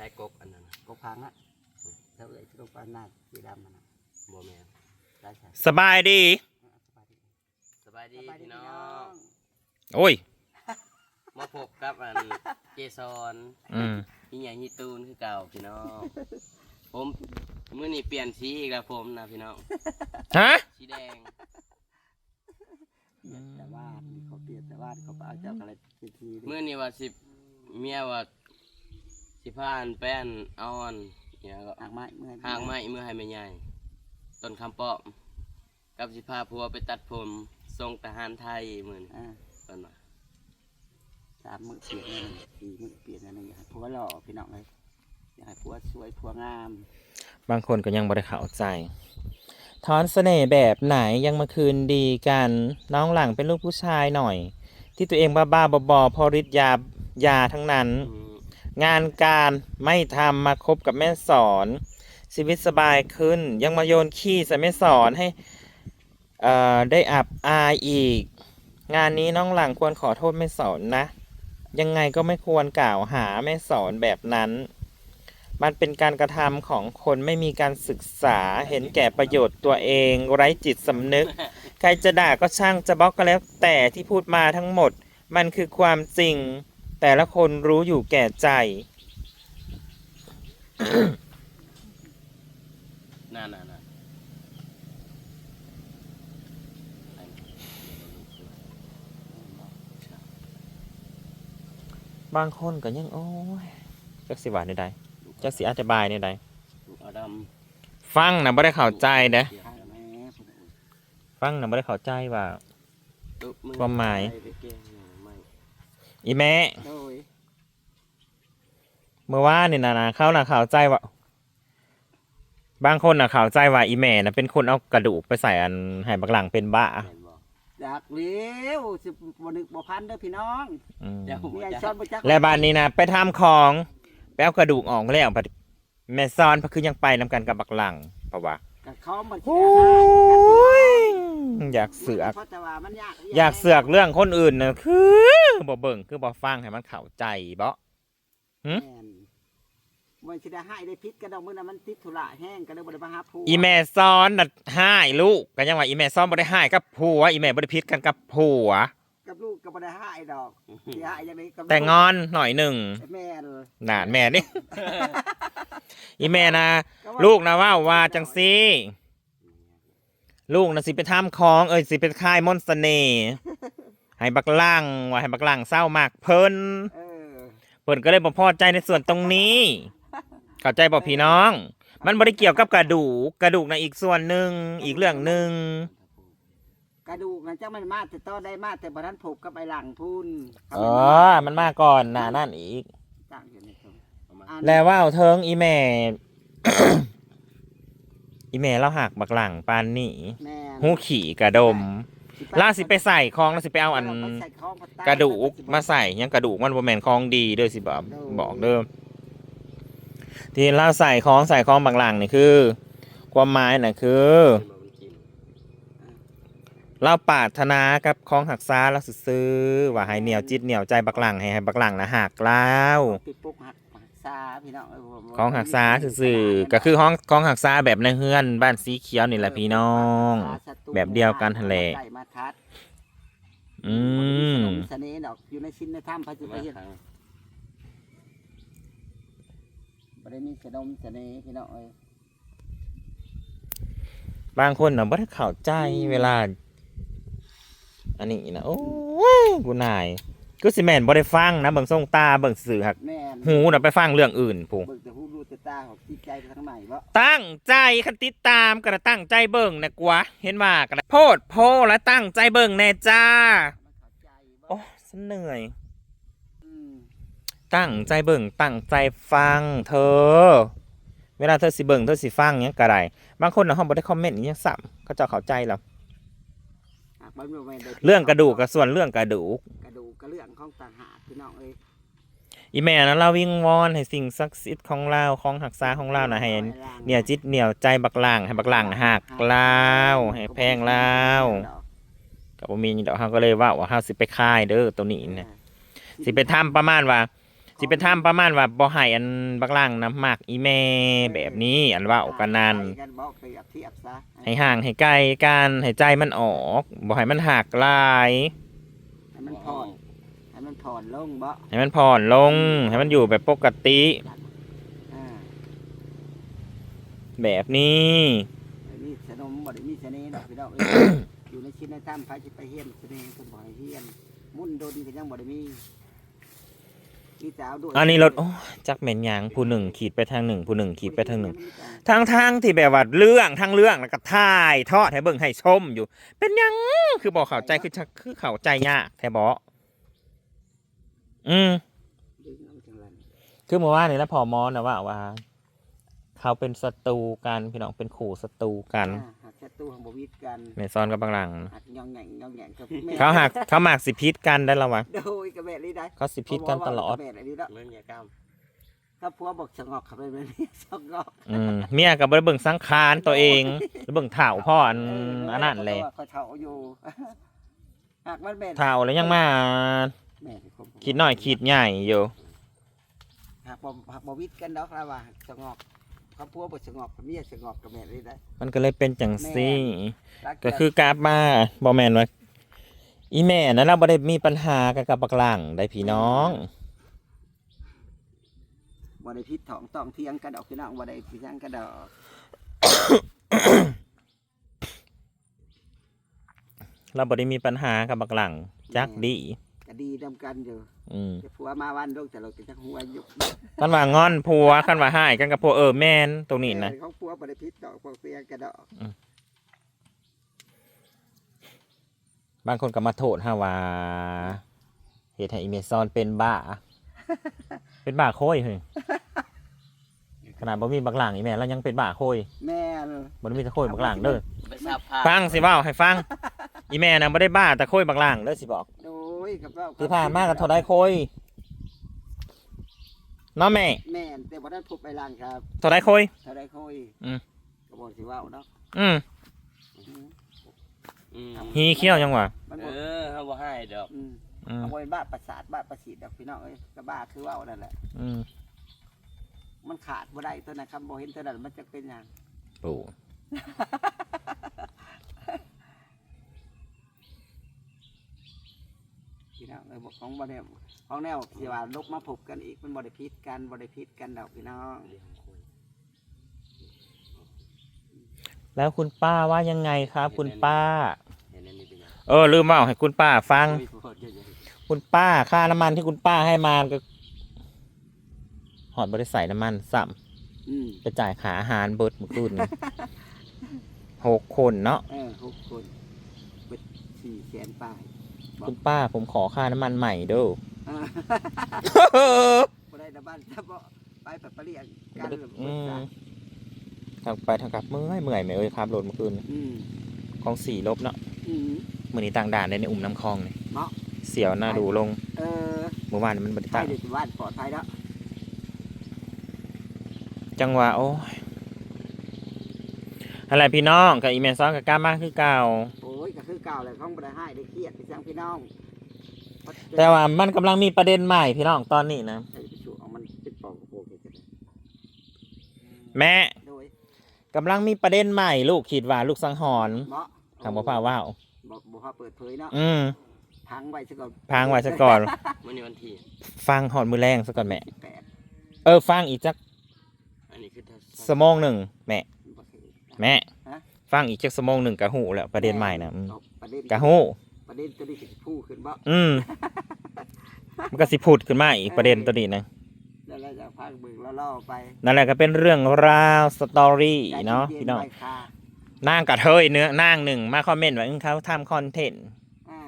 ใช้กกอันนั้นน่ะกบพังอะเท่าไหร่ที่ลงไปหน้าสีดำมันอะบ่แม่นได้ใช่สบายดี สบายดีสบายดีสบายดีพี่พี่น้น้อองงโอ้ย มาพบกับอันเจซอนอืมอีหยังฮีตูนคือเก่าพี่น้องผมมื้อนี้เปลี่ยนสีอีกแล้วผมนะพี่น้องฮะสีแดงเปลี่ยนแต่ว่าเขาเปลี่ยนแต่ว่าเขาไปเอาเจ้าอะไรทีทีมื้อนี้ว่าสิเมียว่า สิพาอันแป้นเอาอันเนี่ยก็หางไม้เมื่อหางไม้มือให้แม่ใหญ่ต้นคำป้อมกับสิพาผัวไปตัดผมทรงทหารไทยมื้อนี้อ่าเพิ่นว่าสามมือเปลี่ยนนั่นงสี่มือเปลี่ยนนั่นงอยากให้ผัวหล่อพี่น้องเลยอยากให้ผัวสวยผัวงามบางคนก็ยังบ่ได้เข้าใจถอนเสน่ห์แบบไหนยังมาคืนดีกัน น้องหลังเป็นลูกผู้ชายหน่อย ที่ตัวเองบ้าบ้าๆบอๆพอฤทธิ์ยายาทั้งนั้น อืม งานการไม่ทำมาคบกับแม่สอน ชีวิตสบายขึ้น ยังมาโยนขี้ใส่แม่สอนให้ได้อับอายอีก งานนี้น้องหลังควรขอโทษแม่สอนนะ ยังไงก็ไม่ควรกล่าวหาแม่สอนแบบนั้น มันเป็นการกระทำของคนไม่มีการศึกษาเห็นแก่ประโยชน์ตัวเอง ไร้จิตสำนึก ใครจะด่าก็ช่างจะบล็อกก็แล้วแต่ที่พูดมาทั้งหมด มันคือความจริง แต่ละคนรู้อยู่แก่ใจนั่นน่ะน่ะบางคนก็ยัง โอ้ยจักสิว่าในใดจักสิอธิบายในใดลูกอดัมฟังนะบ่ได้เข้าใจเด้อข้างแม่พุ่นน่ะฟังนะบ่ได้เข้าใจว่าตุ๊บอความหมายไปแกล้งหน่ อยไม่อีแม่ โดยเมื่อวานนี่นะนะเขาน่ะเข้าใจว่า บางคนน่ะเข้าใจว่าอีแม่น่ะเป็นคนเอากระดูกไปใส่อันให้บักหลังเป็นบ้าแม่นบอกอยากเลี้ยวสิบนึกบ่พันเด้อพี่น้องอืม เดี๋ยวมีไอ้ช้อนบ่จักและบ้านนี้นะไปทำของ ไปเอากระดูกออกแล้วบัดแม่ซ้อนเพราะคือยังไปนำกันกับบักหลังเพราะว่า กับเขาบ่โอ้ยอยากเสือก เพราะแต่ว่ามันยากอยากเสือกเรื่องคนอื่นนะคือบ่เบิ่งคือบ่ฟังให้มันเข้าใจบ่แม่นมันสิได้ให้ได้พิษกันดอกมื้อนั้นมันติดธุระแห้งก็เลยบ่ได้มาหาผู้อีแม่ซ้อนน่ะห้ายลูกก็ยังว่าอีแม่ซ้อนบ่ได้ห้ายกับผัวอีแม่บ่ได้พิษกันกับผัวกับ ลูกก็บ่ได้ให้ดอกสิให้จังได๋ก็แต่งอนหน่อยหนึ่งแม่นน่ะแม่นี่ อีแม่นะลูกนะว่าว่าจังซี่ ลูกนะสิไปทำของ เอ้ยสิไปค่ายมนต์เสน่ห์ให้บักลังว่าให้บักลังเศร้ามากเพิ่นเออเพิ่นก็เลยบ่พอใจในส่วนตรงนี้เข้าใจบ่พี่น้อง มันบ่ได้เกี่ยวกับกระดูกกระดูกนะอีกส่วนหนึ่งอีกเรื่องหนึ่ง กระดูกมันจังมันมาแต่ต้อได้มาแต่บ่ทันพบกับไอ้หลังพุ่นเออ มันมาก่อนหน้านั่นอีก ตั้งอยู่ในตรงประมาณอันแล้วว่าเอาเทิงอีแม่ อีแม่เราหักบักหลังปานนี่แม่นหูขี่กระดมล่าสิไปใส่คองล่าสิไปเอาอันไปใส่ของตายกระดูกมาใส่ยังกระดูกมันบ่แม่นของดีเด้อสิบอกบอกเด้อที่เราใส่ของใส่ของบางหลังนี่คือ ความหมายน่ะคือเป็นบ่มันกิน เราปารถนากับของหักษาเราซื้อๆว่าให้เหนียวจิตเหนียวใจบักหลังให้ให้บักหลังนะหักแล้วปิดปุกหักหักซาพี่น้องคองหักซาซื่อๆก็คือของของหักษาแบบในเฮือน บ้านสีเขียวนี่แหละพี่น้อง แบบเดียวกันหั่นแหลอืมเสน่ห์ดอกอยู่ในชิ้นในถ้ำพระจุมาเฮ็ดครั้งบ่ได้มีเสนมเสน่ห์พี่น้องเอ้ยบางคนน่ะบ่ได้เข้าใจเวลา อันนี้นะโอ้ยกูนายกูสิแม่นบ่ได้ฟังนะเบิ่งทรงตาเบิ่งสื่อหักแม่นหูน่ะไปฟังเรื่องอื่นพูเบิ่งแต่หูดูแต่ตาของจิตใจไปทางไหนบ่ตั้งใจคันติดตามก็ตั้งใจเบิ่งนะกวะเห็นว่ากันโพดโพและตั้งใจเบิ่งแน่จ้า มันเข้าใจบ่โอ้ฉันเหนื่อย อืมตั้งใจเบิ่งตั้งใจฟังเธอ เวลาเธอสิเบิ่งเธอสิฟังหยังก็ได้บางคนน่ะเฮาบ่ได้คอมเมนต์อิหยังซ้ำเขาเจ้าเข้าใจแล้วหากมันบ่แม่นได้เรื่องกระดูกกับส่วนเรื่องกระดูก กระดูกกระเรื่องของต่างหากพี่น้องเอ้ยอีแม่นะเราวิงวอนให้สิ่งศักดิ์สิทธิ์ของเราของหักษาของเรานะให้เหนี่ยวจิตเหนี่ยวใจบักหลังให้บักหลังหักลาวให้แพงลาวกับบ่มีดอกเฮาก็เลยว่าว่าเฮาสิไปค่ายเด้อตัวนี้นะสิไปทำประมาณว่า สิเป็นถ้ำประมาณว่าบ่ให้อันบักล่างน้ำหมักอีแม่แบบนี้อันว่าออกกันนั่นไปกันบอกเปรียบเทียบซะให้ห่างให้ไกลกันให้ใจมันออกบ่ให้มันหักลาย ให้มันผ่อนให้มันผ่อนลงบ่ให้มันผ่อนลง ให้มันอยู่แบบปกติ อ่าแบบนี้ ไอ้นี่สนมบ่ได้มีเสน่ห์ดอกพี่น้องเอ้ย อยู่ในชิ้นในถ้ำพระจิไปเฮียนเสน่ห์คนบ่ให้เฮียนมุ่นโดนก็ยังบ่ได้มีมีแต่เอันนี้รถโอ้จักเหม็นยางผู้หนึ่งขีดไปทางหนึ่งผู้หนึ่งขีดไปทางหนึ่งทางทางที่แบบว่าเรื่องทางเรื่องแล้วก็ถ่ายทอดให้เบิ่งให้ชมอยู่ เป็นยังคือบอกเข้าใจคือชักคือเข้าใจยากแท้บออืมดึงเอคือเมื่อวานนี่นะพอมอนะว่าว่า เขาเป็นศัตรูกันพี่น้องเป็นขู่ศัตรูกันอ ศัตรูของบ่วิดกันในซ้อนกับบางหลัง หักยองแหง่งยองแหง่งกับแม่เขาหักเขาหมากสิพิษกันได้แล้ววะโดยกับแม่นี่ได้เขาสิพิษกันตลอด เพราะว่ากับแม่นี่เนาะเมื่อเนี่ยกล้ามถ้าผัวบอกสงอกเขาไปแบบนี้สงอกอืมเมียกับเบิ่งสังขารตัวเองแล้วเบิ่งเถ่าพ่ออันเอันนั้นเลยเขาเฒ่าอยู่หากมันแม่นเถ่าแล้วยังมาแม่เป็นคนคิดน้อยคิดใหญ่อยู่หากบ่หากบ่วิดกันดอกแล้วว่าสงอก เขาผัวบ่สงอกกับเมียสงอกกับแม่นี่ได้ มันก็เลยเป็นจังซี่ รัก็คือกราบมาบอแมนว่าอีแม่นั้นเราบ่ได้มีปัญหากับกับบักหลังได้พี่น้อง บ่ได้พิษท้องต้องเที่ยงกันดอกพี่น้องบ่ได้พิษยังกันดอก เราบ่ได้มีปัญหากับบักหลังจักดี ก็ดีนํกันอยู่อืมแต่ผัวมาวันลงแต่เราก็จักหัวอยู่คันว่างอนผัวคันว่าหายกันกับผัวเออแม่นตรงนี้นะเออเขาผัวบ่ได้พิษดอกพวกเพียงกันดอกบางคนก็มาโทษฮาว่าเหตุให้อีเมซอนเป็นบ้า เป็นบ้าโคยเฮ้ยขนาดบ่มีบักหลังอีแม่แล้วยังเป็นบ้าโคยแม่นบ่ได้มีแต่โคยบักหลังเด้อ ไปทราบภาพฟังสิเว้าให้ฟัง อีแม่น่ะบ่ได้บ้าแต่โคยบักหลังเด้อสิบอกโด ยกับเราที่ผ่านมากันเท่าไดโคยเนาะแม่ แม่นแต่บ่ได้พูดไปล่างครับเท่าไดโคย เท่าใดค่อยอืม ก็บ่สิเว้าเนาะอืมอืมอืมฮีเขี้ยวยังวะมันเอบ่อเขาบ่ให้ดอกอืมอืมเอาไว้บ้าประสาทบ้าประสิทธิ์ดอกพี่น้องเอ้ยก็บ้าคือเว้านั่นแหละ อืมมันขาดบ่ได้ตัวนั้นครับบ่เห็นตัวนั้นมันจะเป็นหยังโอ้ พี่ น้องเอ้ยบอกของบ่ได้ของแนวสิว่าลกมาพบกันอีกมันบ่ได้พิษกันบ่ได้พิษกันดอกพี่น้องแล้วคุณป้าว่ายังไงครับ คุณป้าเห็นอันนี้เป็นยังเออลืมเว่าให้คุณป้าฟังอุ้ยโคตรเยอะคุณป้าค่าน้ำมันที่คุณป้าให้มาก็หอดบริษัทน้ำมันสัอืมไปจ่ายขาอาหารเบิดเมื่อคืนนี้หกคนเนาะเออหกคนเบิด4แสนปลาย คุณป้าผมขอค่าน้ำมันใหม่เด้ออ่าบ่ได้ดอกบ้านถ้าบ่ไปแบบไปเรียกกันหรืออืบ่มจ้ะทางไปทางกลับเมื่อยเมื่อยไหมเอ้ยครับรถเมื่อคืนอืมของสี่ลบเนาะอืม มือนี้ต่างด่านได้ในอุ่มน้ำคลองนี่เนาะ เสียวหน้าดูลงเออเมื่อวานนมันบริไปตั้งเดี๋ยวสิบ้านปลอดภัยแล้วจังหวะโอ้ยอะไรพี่น้องกับอีเมลซ้อนกับก้ามากคือเก่าโอ้ยก็ คือเก่าเลยของบ่ได้ให้ได้เครียดไปจังพี่น้องแต่ว่ามันกำลังมีประเด็นใหม่พี่น้องตอนนี้นะใส่ไปสู่เอามันเป็นปอกกระโปรงเลยจ้ะแม่โดยกำลังมีประเด็นใหม่ ลูกขีดว่าลูกสังหรณ์เนาะทางบ่พ่าว่าวบ่บ่พาเปิดเผยเนาะอืมพังไว้ซะก่อนพังไว้ซะก่อน วันนี้วันที่ ฟังหอดมือแรงซะก่อนแม่ แปดเออ ฟังอีกจักอันนี้คือถ้าสมองหนึ่งแม่ บ่เคย แม่ฮะ ฟังอีกจักสมองหนึ่งกะหูแล้วประเด็นใหม่นะอืมเอาประเด็นกะหูประเด็นตัวนี้สิพูดขึ้นบ่อืมมันก็สิพูดขึ้นมาอีกประเด็นตัวนี้นะแล้วเราจะพังเบิ่งแล้วล่อไปนั่นแหละก็เป็นเรื่องราวสตอรี่เนาะใจย็พี่น้องไว้ค่ะนางกระเทยเนื้อนางหนึ่งมาคอมเมนต์ว่าเออเขาทำคอนเทนต์อ่า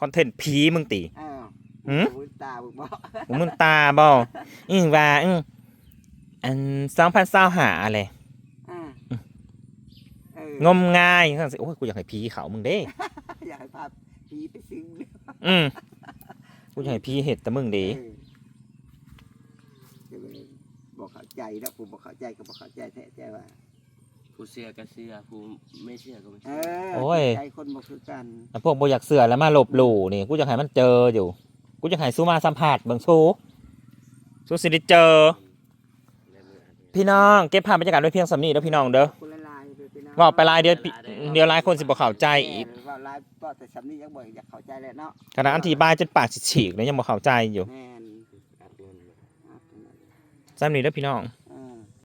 คอนเทนต์ผีมึงตีอ้าวหืมโอ้ยตาบึกบ่มึงตาบออือว่าอืออันสองพันเศร้าหาอะไรอ่าเออ งมงายสั่งสิโอ้ยกูอยากให้ผีเขามึงเด้ อยากให้ภาพผีไปซึ้งเด้ออืมกูอยากให้ผีเห็ดแต่มึงเด้เออเดี๋ยวเลยบอกเข้าใจนะผมบอกเข้าใจก็บอกเข้าใจแท้ใจว่า ผู้เชื่อก็เชื่อผู้ไม่เชื่อก็ไม่เอเชื่ออโอ้ยใจคนบอกคือกันแล้วพวกบอยากเสือแล้วมาหลบหลู่นี่กูอยากให้มันเจออยู่ กูอยากให้สู้มาสัมผัสเบิ่งชูสู้สิได้เจอพี่น้องเก็บภาพบรรยากาศไว้เพียงสำนีเด้อพี่น้องเด้อ คนละ ว่าไปลายเดียวเดียวหลายคนสิบ่เข้าใจอีกแม่ว่าลายก็แต่สำนียังบ่อยากเข้าใจแล้วเนาะขณะอธิบายจนปากสิฉีกเลยยังบ่เข้าใจอยู่แม่นอัดเงินอะสำนีเด้อพี่น้อง